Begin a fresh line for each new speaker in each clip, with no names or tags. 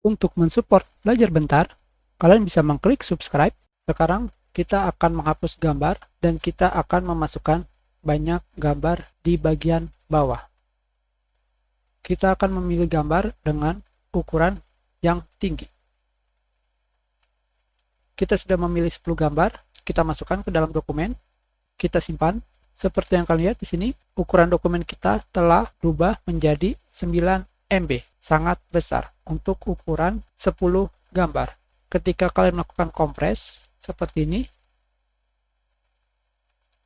Untuk mensupport belajar bentar, kalian bisa mengklik subscribe. Sekarang kita akan menghapus gambar dan kita akan memasukkan banyak gambar di bagian bawah. Kita akan memilih gambar dengan ukuran yang tinggi. Kita sudah memilih 10 gambar, kita masukkan ke dalam dokumen, kita simpan. Seperti yang kalian lihat di sini, ukuran dokumen kita telah berubah menjadi 9 MB, sangat besar untuk ukuran 10 gambar. Ketika kalian melakukan kompres seperti ini,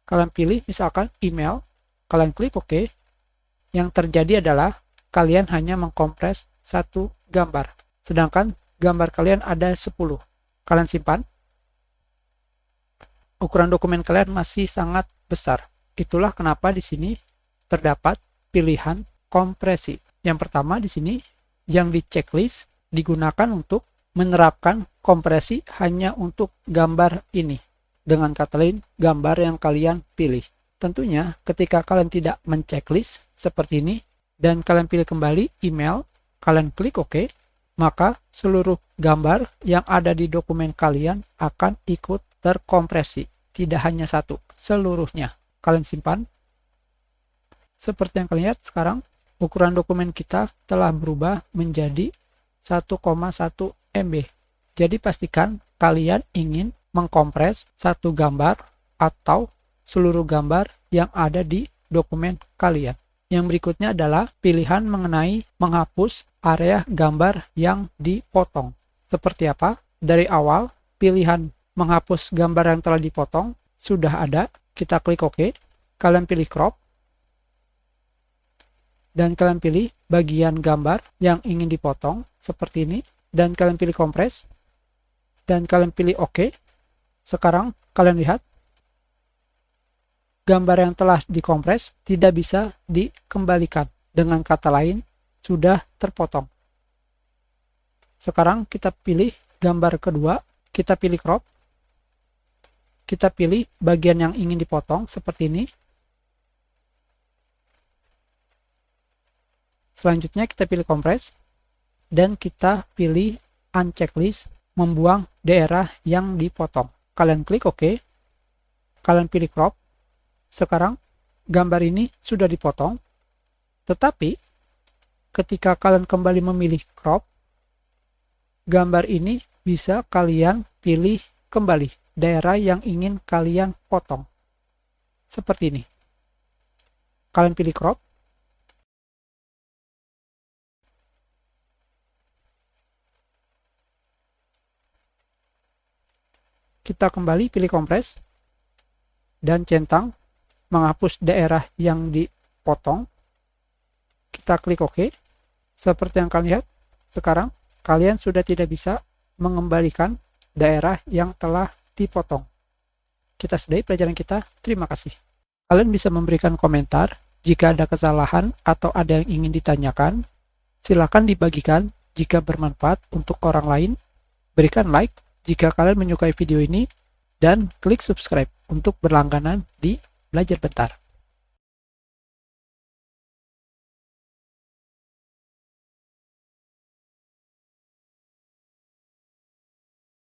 kalian pilih misalkan email, kalian klik OK. Yang terjadi adalah kalian hanya mengkompres satu gambar, sedangkan gambar kalian ada 10. Kalian simpan. Ukuran dokumen kalian masih sangat besar. Itulah kenapa di sini terdapat pilihan kompresi. Yang pertama di sini yang di checklist digunakan untuk menerapkan kompresi hanya untuk gambar ini. Dengan kata lain, gambar yang kalian pilih. Tentunya ketika kalian tidak menceklis seperti ini dan kalian pilih kembali email, kalian klik OK, maka seluruh gambar yang ada di dokumen kalian akan ikut terkompresi. Tidak hanya satu, seluruhnya. Kalian simpan. Seperti yang kalian lihat sekarang, ukuran dokumen kita telah berubah menjadi 1,1 MB. Jadi pastikan kalian ingin mengkompres satu gambar atau seluruh gambar yang ada di dokumen kalian. Yang berikutnya adalah pilihan mengenai menghapus area gambar yang dipotong. Seperti apa? Dari awal, pilihan menghapus gambar yang telah dipotong sudah ada. Kita klik OK. Kalian pilih crop dan kalian pilih bagian gambar yang ingin dipotong seperti ini. Dan kalian pilih kompres. Dan kalian pilih OK sekarang kalian lihat. Gambar yang telah dikompres tidak bisa dikembalikan. Dengan kata lain sudah terpotong. Sekarang kita pilih gambar kedua. Kita pilih crop. Kita pilih bagian yang ingin dipotong seperti ini Selanjutnya kita pilih kompres dan kita pilih unchecklist membuang daerah yang dipotong. Kalian klik OK. Kalian pilih crop. Sekarang gambar ini sudah dipotong. Tetapi ketika kalian kembali memilih crop, gambar ini bisa kalian pilih kembali daerah yang ingin kalian potong. Seperti ini. Kalian pilih crop, kita kembali pilih kompres. Dan centang menghapus daerah yang dipotong. Kita klik OK. Seperti yang kalian lihat sekarang kalian sudah tidak bisa mengembalikan daerah yang telah dipotong. Kita sudahi pelajaran kita. Terima kasih. Kalian bisa memberikan komentar jika ada kesalahan atau ada yang ingin ditanyakan. Silakan dibagikan jika bermanfaat untuk orang lain. Berikan like jika kalian menyukai video ini dan klik subscribe untuk berlangganan di Belajar Bentar.